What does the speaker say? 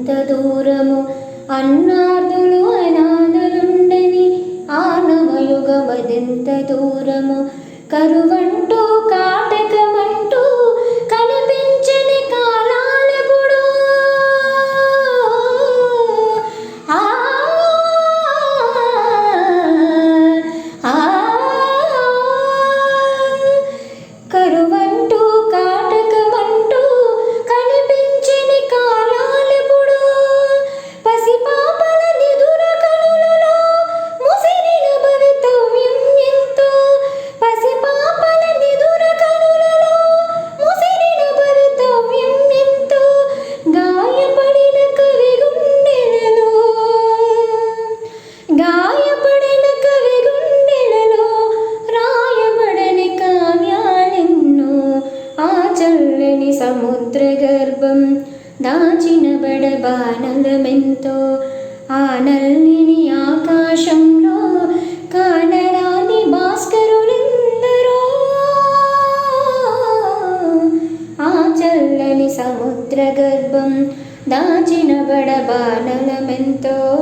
ఎంత దూరము అన్నార్థులు అనాథలుండని ఆనవయుగమదెంత దూరము కరువంటూ చల్లని సముద్ర గర్భం దాచిన బడబానందమెంతో ఆ నల్లిని ఆకాశంలో కానరాని భాస్కరులెందరో. ఆ చల్లని సముద్ర గర్భం దాచిన బడబానలమెంతో